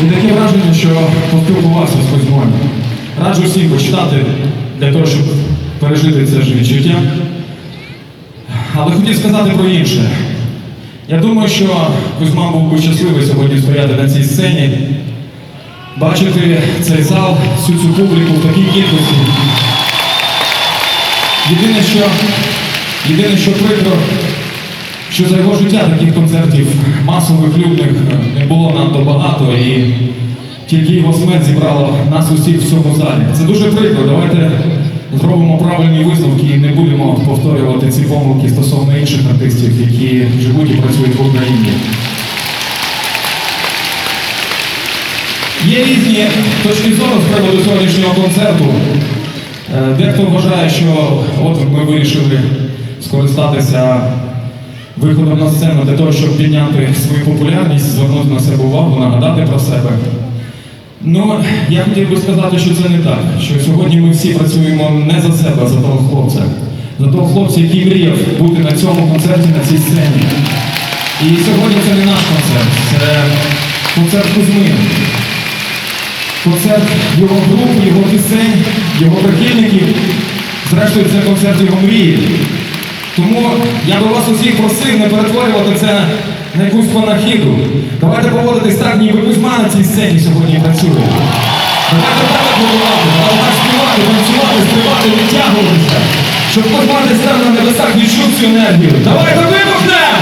І таке враження, що поспілкувався з Кузьмою. Раджу всім почитати для того, щоб пережити це ж відчуття. Але хотів сказати про інше. Я думаю, що Кузьма був би щасливий сьогодні стояти на цій сцені, бачити цей зал, всю цю публіку в такій кількості. Єдине, що, єдине, що прикро, що за його життя таких концертів масових людних не було надто багато, і тільки його смерть зібрала нас усіх в цьому залі. Це дуже прикро. Давайте зробимо правильні висновки і не будемо повторювати ці помилки стосовно інших артистів, які живуть і працюють в Україні. Є різні точки зору з приводу сьогоднішнього концерту. Е, Дехто вважає, що от ми вирішили скористатися виходом на сцену для того, щоб підняти свою популярність, звернути на себе увагу, нагадати про себе. Ну, я хотів би сказати, що це не так. Що сьогодні ми всі працюємо не за себе, а за того хлопця. За того хлопця, який мріяв бути на цьому концерті, на цій сцені. І сьогодні це не наш концерт, це концерт Кузьми. Концерт його груп, його пісень, його прихильників. Зрештою, це концерт його мрії. Тому я би вас усіх просив не перетворювати це на якусь панахіду. Давайте поводитись так, ніби Кузьма на цій сцені сьогодні танцює. Давайте так давайте так співати, танцювати, співати, відтягуватися. Щоб Кузьма десь там на небесах відчув цю енергію. Давайте вибухнемо!